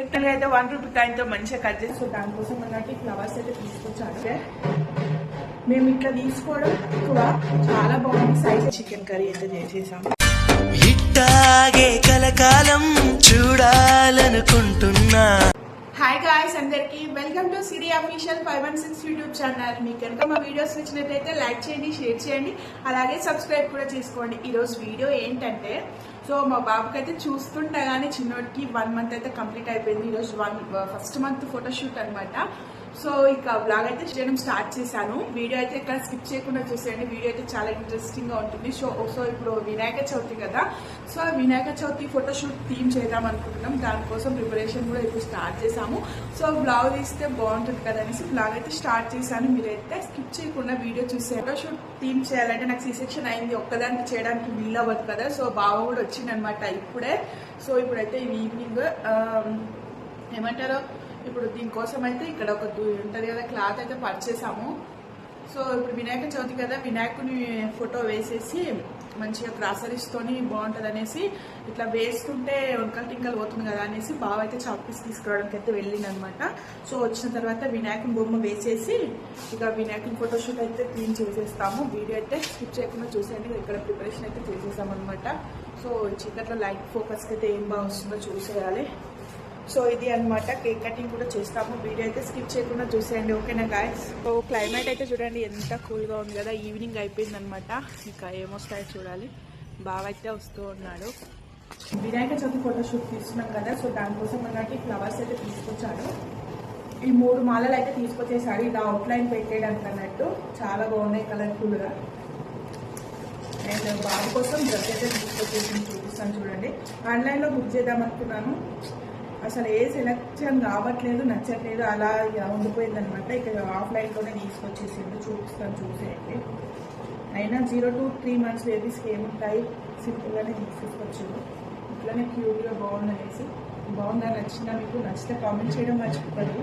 ఎత్తగా అయితే one rupee కాయంతో మంచిగా cut చేసి సో దానికోసం అన్నట్టు ఫ్లవర్స్ అయితే తీసుకొచ్చాను మేము ఇట్లా తీసుకోవడం కూడా చాలా బాగుంది. సైజ్ చికెన్ కర్రీ అయితే చేసేసాం. ఇట్టాగే కలకాలం చూడాలనుకుంటున్నా. హాయ్ గాయ్స్ అందరికి welcome to Siri official five one six YouTube channel మీకు కనుక మా వీడియోస్ నచ్చినట్లయితే లైక్ చేయండి షేర్ చేయండి అలాగే సబ్స్క్రైబ్ కూడా చేసుకోండి. ఈరోజు వీడియో ఏంటంటే సో మా బాబుకి అయితే చూస్తుండగానే చిన్నోడికి వన్ మంత్ అయితే కంప్లీట్ అయిపోయింది. ఈరోజు వన్ ఫస్ట్ మంత్ ఫోటోషూట్ అనమాట సో ఇక బ్లాగ్ అయితే చేయడం స్టార్ట్ చేశాను. వీడియో అయితే ఇక్కడ స్కిప్ చేయకుండా చూసేయండి. వీడియో అయితే చాలా ఇంట్రెస్టింగ్గా ఉంటుంది. సో సో ఇప్పుడు వినాయక చవితి కదా. So Vinayaka Chavithi photoshoot theme చేద్దాం అనుకుంటున్నాం. దానికోసం ప్రిపరేషన్ కూడా ఇప్పుడు స్టార్ట్ చేశాము. సో బ్లాగ్ తీస్తే బాగుంటుంది కదా అనేసి బ్లాగ్ అయితే స్టార్ట్ చేశాను. మీరైతే స్కిప్ చేయకుండా వీడియో చూసే ఫోటోషూట్ థీమ్ చేయాలంటే నాకు సి సెక్షన్ అయింది. ఒక్కదానికి చేయడానికి వీల్ అవ్వదు కదా. సో బావ కూడా వచ్చిందనమాట ఇప్పుడే. సో ఇప్పుడైతే ఈవినింగ్ um, ఏమంటారో? ఇప్పుడు దీనికోసం అయితే ఇక్కడ ఒక ఉంటుంది కదా క్లాత్ అయితే పర్చేసాము. సో ఇప్పుడు వినాయక చవితి కదా వినాయకుని ఫోటో వేసేసి మంచిగా గ్రాసరీస్ బాగుంటుంది అనేసి ఇట్లా వేస్తుంటే వంకలు టింకలు పోతుంది కదా అనేసి బావ అయితే చాపీస్ పీస్ తీసుకురావడానికి అయితే వెళ్ళిందనమాట సో వచ్చిన తర్వాత వినాయకుని బొమ్మ వేసేసి ఇక వినాయకుని ఫోటోషూట్ అయితే క్లీన్ చేసేస్తాము. వీడియో అయితే స్కిప్ చేయకుండా చూసేయండి. ఇక్కడ ప్రిపరేషన్ అయితే చేసేసాం అనమాట సో చీకట్లో లైట్ ఫోకస్కి అయితే ఏం బాగా వస్తుందో చూసేయాలి. సో ఇది అన్నమాట కేక్ కటింగ్ కూడా చేస్తాము. వీడియో అయితే స్కిప్ చేయకుండా చూసేయండి. ఓకేనా గాయస్ సో క్లైమేట్ అయితే చూడండి ఎంత కూల్గా ఉంది కదా. ఈవినింగ్ అయిపోయింది అనమాట ఇంకా ఏమొస్తాయో చూడాలి. బాగా అయితే వస్తూ ఉన్నాడు. వినాయక చవితి ఫోటోషూట్ తీస్తున్నాం కదా. సో దానికోసం అన్నట్టు ఫ్లవర్స్ అయితే తీసుకొచ్చాడు. ఈ మూడు మాలలు అయితే తీసుకొచ్చేసాడు. ఇది అవుట్లైన్ పెట్టేయడానికి అన్నట్టు. చాలా బాగున్నాయి కలర్ఫుల్గా అండ్ బాబు కోసం డ్రెస్ అయితే తీసుకొచ్చేసి చూపిస్తాను చూడండి. ఆన్లైన్లో బుక్ చేద్దాం అనుకున్నాను. అసలు ఏ సెలక్షన్ రావట్లేదు నచ్చట్లేదు అలా ఇక ఉండిపోయింది అనమాట ఇక ఆఫ్లైన్లోనే తీసుకొచ్చేసిండు చూపిస్తాను చూసేయండి. అయినా జీరో టు త్రీ మంత్స్ బేబీస్కి ఏముంటాయి? సింపుల్గానే తీసుకొచ్చిండు. ఇట్లానే క్యూట్గా బాగుందనేసి. బాగుందా? నచ్చిందా మీకు? నచ్చితే కామెంట్ చేయడం మర్చిపోదు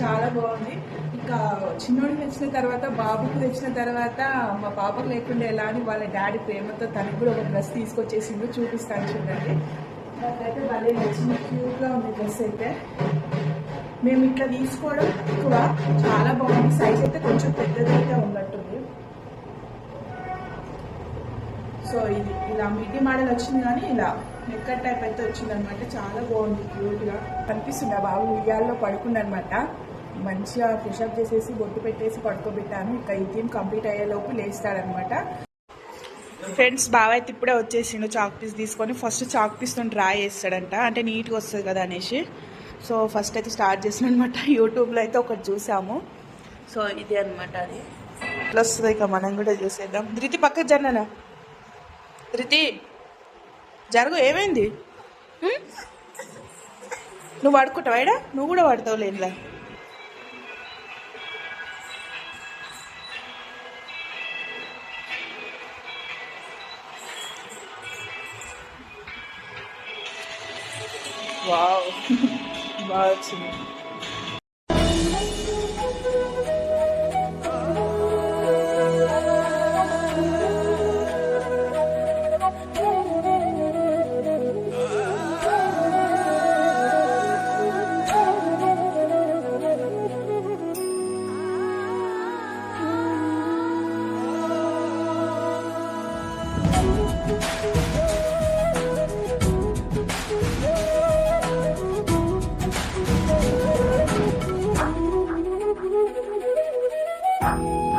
చాలా బాగుంది. ఇంకా చిన్నోడికి తెచ్చిన తర్వాత బాబుకి తెచ్చిన తర్వాత మా పాపకు లేకుండా ఎలా అని వాళ్ళ డాడీ ప్రేమతో తనకు కూడా ఒక డ్రెస్ తీసుకొచ్చేసిండు. చూపిస్తాను చూడండి. నాకైతే భలే నచ్చింది. క్యూట్గా ఉంది డ్రెస్ అయితే. మేము ఇట్లా తీసుకోవడం కూడా చాలా బాగుంది. సైజ్ అయితే కొంచెం పెద్దదైతే ఉన్నట్టుంది. సో ఇది ఇలా మిడి మోడల్ వచ్చింది కానీ ఇలా నెక్కర్ టైప్ అయితే వచ్చింది అనమాట చాలా బాగుంది క్యూట్గా. కనిపిస్తుంది బాబు ఉయ్యాల్లో పడుకుందనమాట. మంచిగా పుషప్ చేసేసి బొట్టు పెట్టేసి పడుకోబెట్టాను. ఇక ఈ థీమ్ కంప్లీట్ అయ్యేలోపు లేస్తాడనమాట. ఫ్రెండ్స్ బావ అయితే ఇప్పుడే వచ్చేసిండు చాక్ పీస్ తీసుకొని. ఫస్ట్ చాక్ పీస్తో డ్రా చేస్తాడంట. అంటే నీట్గా వస్తుంది కదా అనేసి. సో ఫస్ట్ అయితే స్టార్ట్ చేసిన అనమాట యూట్యూబ్లో అయితే ఒకటి చూసాము. సో ఇది అనమాట అది. ఇట్లా వస్తుంది ఇక మనం కూడా చూసేద్దాం. ధృతి పక్కకు జరనా ధృతి జరుగు ఏమైంది? నువ్వు పడుకుంటావా? ఈడ నువ్వు కూడా పడతావు లేదులా వావ్ బాగా వచ్చింది ఇక్కడ Thank.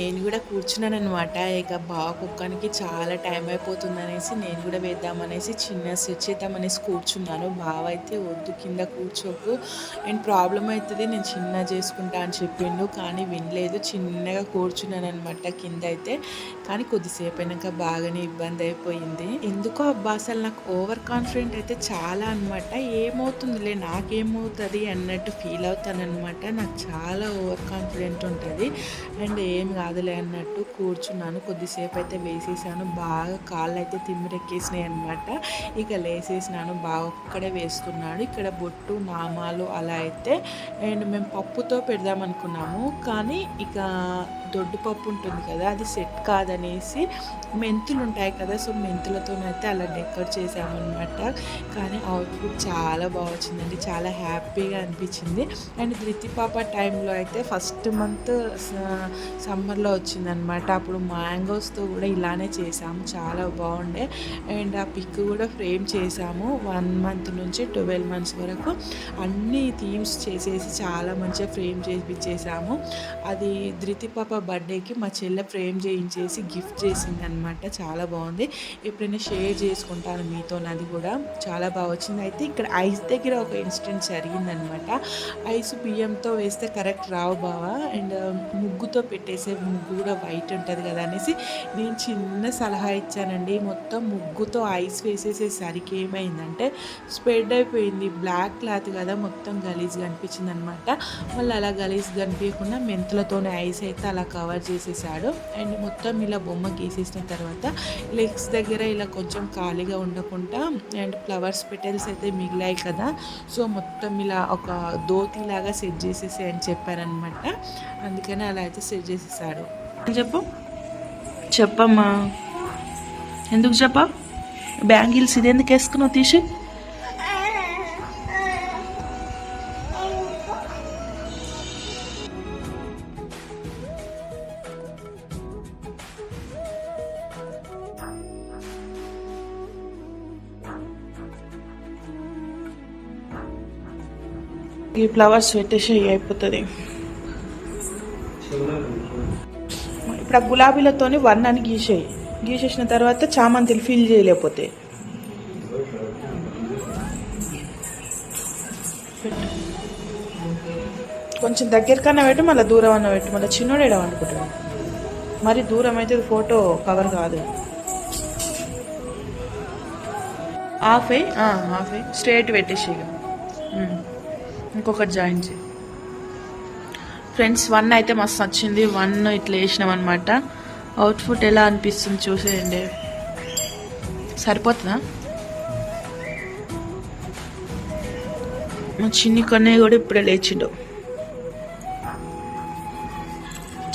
నేను కూడా కూర్చున్నాను అనమాట ఇక బాగా కుక్కనికి చాలా టైం అయిపోతుంది అనేసి నేను కూడా వేద్దామనేసి చిన్న సెట్ చేద్దామనేసి కూర్చున్నాను. బావ అయితే వద్దు కింద కూర్చోకు. అండ్ ప్రాబ్లం అవుతుంది నేను చిన్న చేసుకుంటా అని చెప్పిండు. కానీ వినలేదు చిన్నగా కూర్చున్నాను అనమాట కింద అయితే. కానీ కొద్దిసేపు అయినాక బాగానే ఇబ్బంది అయిపోయింది. ఎందుకో అబ్బా అసలు నాకు ఓవర్ కాన్ఫిడెంట్ అయితే చాలా అనమాట ఏమవుతుందిలే నాకేమవుతుంది అన్నట్టు ఫీల్ అవుతాను అనమాట నాకు చాలా ఓవర్ కాన్ఫిడెంట్ ఉంటుంది. అండ్ ఏం కాదు కాదులే అన్నట్టు కూర్చున్నాను. కొద్దిసేపు అయితే వేసేసాను. బాగా కాళ్ళు అయితే తిమ్మిరెక్కేసినాయి అనమాట ఇక లేసేసినాను. బాగా ఒక్కడే వేస్తున్నాడు ఇక్కడ బొట్టు నామాలు అలా అయితే అండ్ మేము పప్పుతో పెడదాం అనుకున్నాము కానీ ఇక దొడ్డు పప్పు ఉంటుంది కదా అది సెట్ కాదనేసి మెంతులు ఉంటాయి కదా సో మెంతులతోనైతే అలా డెకర్ చేసామన్నమాట కానీ అవుట్ఫిట్ చాలా బాగా వచ్చిందండి చాలా హ్యాపీగా అనిపించింది. అండ్ ధృతి పాప టైంలో అయితే ఫస్ట్ మంత్ సమ్మర్లో వచ్చిందనమాట అప్పుడు మ్యాంగోస్తో కూడా ఇలానే చేసాము చాలా బాగుండే. అండ్ ఆ పిక్ కూడా ఫ్రేమ్ చేసాము వన్ మంత్ నుంచి ట్వెల్వ్ మంత్స్ వరకు అన్ని థీమ్స్ చేసేసి చాలా మంచిగా ఫ్రేమ్ చేయించేసాము అది ధృతి పాప బర్త్డేకి మా చెల్లె ఫ్రేమ్ చేయించేసి గిఫ్ట్ చేసింది అనమాట చాలా బాగుంది. ఎప్పుడైనా షేర్ చేసుకుంటాను మీతో అది కూడా. చాలా బాగా వచ్చింది. అయితే ఇక్కడ ఐస్ దగ్గర ఒక ఇన్సిడెంట్ జరిగిందనమాట ఐస్ బియ్యంతో వేస్తే కరెక్ట్ రావు బావా. అండ్ um, ముగ్గుతో పెట్టేసే ముగ్గు కూడా వైట్ ఉంటుంది కదా అనేసి నేను చిన్న సలహా ఇచ్చానండి. మొత్తం ముగ్గుతో ఐస్ వేసేసేసరికి ఏమైందంటే స్ప్రెడ్ అయిపోయింది. బ్లాక్ క్లాత్ కదా మొత్తం గలీజ్గా అనిపించింది అనమాట మళ్ళీ అలా గలీజ్ కనిపించకుండా మెంతులతోనే ఐస్ అయితే అలా కవర్ చేసేసాడు. అండ్ మొత్తం ఇలా బొమ్మ గీసేసిన తర్వాత లెగ్స్ దగ్గర ఇలా కొంచెం ఖాళీగా ఉండకుండా అండ్ ఫ్లవర్స్ పెటల్స్ అయితే మిగిలాయి కదా. సో మొత్తం ఇలా ఒక దోతి లాగా సెట్ చేసేసి అని చెప్పారనమాట అందుకని అలా అయితే సెట్ చేసేసాడు. చెప్పు? చెప్పమ్మా. ఎందుకు చెప్పా? బ్యాంగిల్స్ ఇది ఎందుకు వేసుకున్నావు తీసి? ఫ్లవర్స్ పెట్టేసి అయిపోతుంది. ఇప్పుడు ఆ గులాబీలతోని వన్ అని గీసేయి. గీసేసిన తర్వాత చామంతిలు ఫిల్ చేయలేకపోతే. కొంచెం దగ్గర కన్నా పెట్టు మళ్ళీ దూరం అన్న పెట్టు. మళ్ళీ చిన్నోడు ఎడ మరి దూరం అయితే ఫోటో కవర్ కాదు. హాఫ్ అయ్యి హాఫ్ అయ్యి స్ట్రేట్ పెట్టేసి ఇక. ఇంకొకటి జాయిన్ చేయి. ఫ్రెండ్స్ వన్ అయితే మస్తు నచ్చింది. వన్ ఇట్లా వేసినాం అనమాట అవుట్ఫుట్ ఎలా అనిపిస్తుంది చూసేయండి. సరిపోతుందా? మా చిన్ని కన్నయ్య కూడా ఇప్పుడే లేచిండు.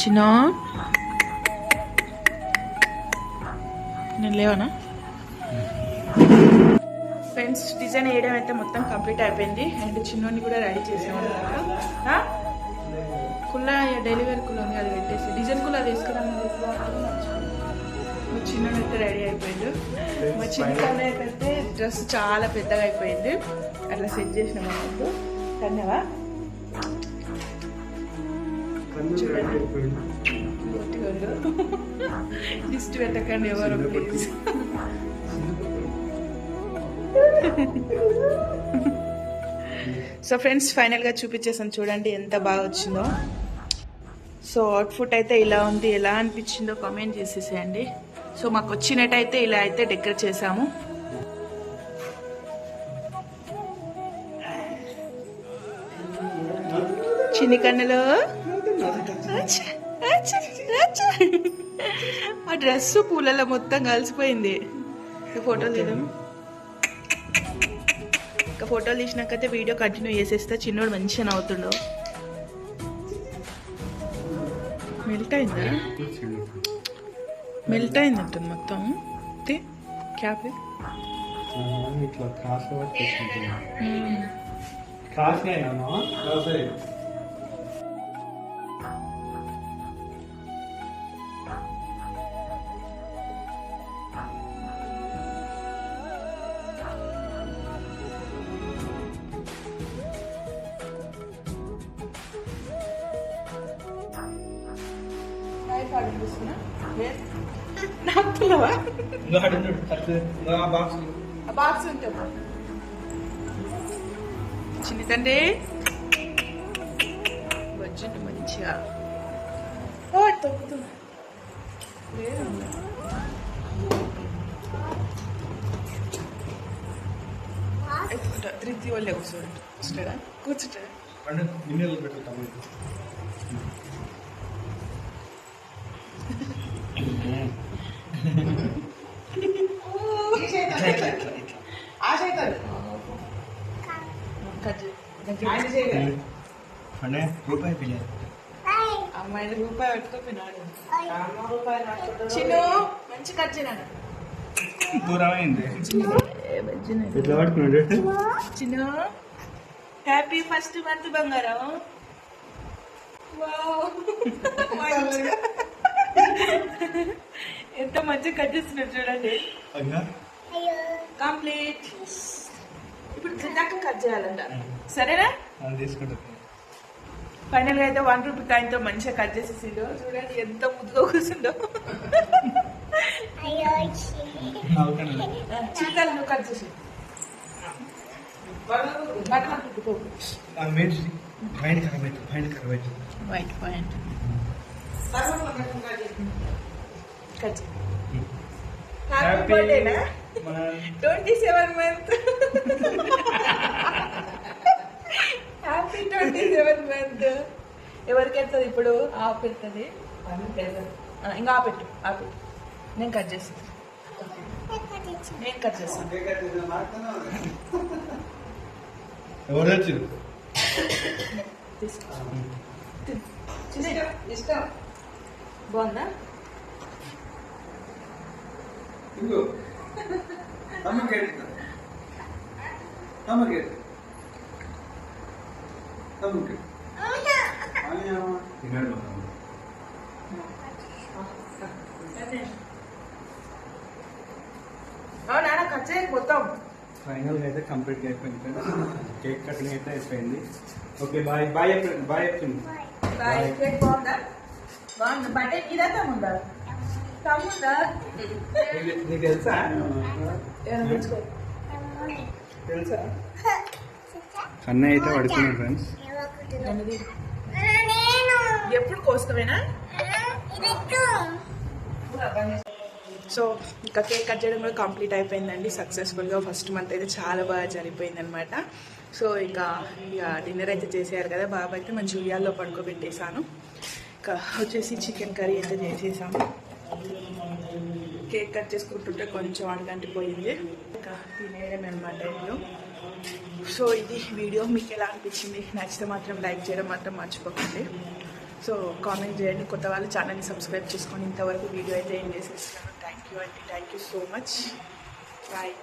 చిన్న? నేను లేవనా? ఫ్రెండ్స్ డిజైన్ వేయడం అయితే మొత్తం కంప్లీట్ అయిపోయింది. అండ్ చిన్నోని కూడా రెడీ చేసాం అనమాట కుల్లా డెలివరీ కుల్ల ఉంది అది పెట్టేసి. డిజైన్ కుల్ల అది వేసుకురాను మా చిన్నోడు అయితే రెడీ అయిపోయిండు. మా చిన్న అయితే డ్రెస్ చాలా పెద్దగా అయిపోయింది. అట్లా సెట్ చేసినాం అన్నట్టు. కన్యవా చూడండి దిష్టి పెట్టకండి ఎవరు ప్లీజ్ సో ఫ్రెండ్స్ ఫైనల్గా చూపించేసాను. చూడండి ఎంత బాగా వచ్చిందో. సో అవుట్ఫుట్ అయితే ఇలా ఉంది. ఎలా అనిపించిందో కామెంట్ చేసేసేయండి. సో మాకు వచ్చినట్టయితే ఇలా అయితే డెకరేట్ చేసాము. చిన్ని కన్నులు. ఆ డ్రెస్ పూలలో మొత్తం కలిసిపోయింది. ఫోటో ఫోటోలు తీద్దాం. ఇంకా ఫోటోలు తీసినాకైతే వీడియో కంటిన్యూ చేసేస్తే చిన్నోడు మంచిగా నవ్వుతుండు. మెల్ట్ అయిందా మెల్ట్ అయింది అంటుంది మొత్తం. క్యాప్ ఇట్లా ఆ బాక్స్ ఉంటామా చిన్న తండ్రి. వచ్చిండు మంచిగా. ఓ తొక్కుతున్నా వాళ్ళే కూర్చోండి. కూర్చుంటాడా కూర్చుంటాడా అంటే గిన్నెలు పెట్టుకుంటాం ఆశ అవుతుంది కట్ చేయి. ఆయన చేయలేదు అంటే రూపాయి పిల్లలు అమ్మాయిని రూపాయి పెట్టుకోపోయినాడు చిన్ను మంచి కట్ చేయను దూరమైంది ఎట్లా పట్టుకున్నాడు చిన్ను హ్యాపీ ఫస్ట్ మంత్ బంగారం వావ్. ఎంత మంచిగా కట్ చేస్తున్నాడు చూడండి. అన్నా కంప్లీట్ ఇప్పుడు తిన్నాక కట్ చేయాలంట. సరేనా? ఫైనల్గా అయితే వన్ రూపీ కాయిన్తో మంచిగా కట్ చేసేసిండు. చూడండి ఎంత ముద్దుగా కూర్చుండో చిన్నలు నువ్వు కట్ చేసి white point happy బర్త్డేనా twenty seven month happy twenty seven month ఎవరికి వెళ్తుంది ఇప్పుడు? ఆ పెడుతుంది ఇంకా ఆ పెట్టు ఆ పెట్టు నేను కట్ చేస్తాను నేను కట్ చేస్తాను ఇష్టం. బాగుందా? తిన్నాడు అవునా కట్ చేయక మొత్తం. ఫైనల్ అయితే కంప్లీట్ అయిపోయింది కేక్ కటింగ్ అయితే అయిపోయింది. Okay bye. బాయ్ చెప్పండి బాయ్ చెప్పండి. బాయ్. కేక్ బాగుందా? బాగుంది. బర్త్డే ఇదా తమ్ముందా తమ్ముందా నీకు తెలుసా? తెలుసా? అన్నయ్య అయితే పడుకున్నాడు ఫ్రెండ్స్. ఎప్పుడు కోస్తావేనా సో ఇంకా కేక్ కట్ చేయడం కూడా కంప్లీట్ అయిపోయిందండి. సక్సెస్ఫుల్గా ఫస్ట్ మంత్ అయితే చాలా బాగా జరిగిపోయింది అనమాట సో ఇంకా ఇక డిన్నర్ అయితే చేసేయాలి కదా. బాబా అయితే మంచి ఉయ్యాల్లో పడుకోబెట్టేశాను. ఇంకా వచ్చేసి చికెన్ కర్రీ అయితే చేసేసాము. కేక్ కట్ చేసుకుంటుంటే కొంచెం అడగంటిపోయింది. ఇంకా తినేయడం అనమాట ఇల్లు సో ఇది వీడియో మీకు ఎలా అనిపించింది? నచ్చితే మాత్రం లైక్ చేయడం మాత్రం మర్చిపోకండి. సో కామెంట్ చేయండి. కొత్త వాళ్ళు ఛానల్ని సబ్స్క్రైబ్ చేసుకొని ఇంతవరకు వీడియో అయితే ఏం చేసేసాను థ్యాంక్ యూ అండి thank you so much bye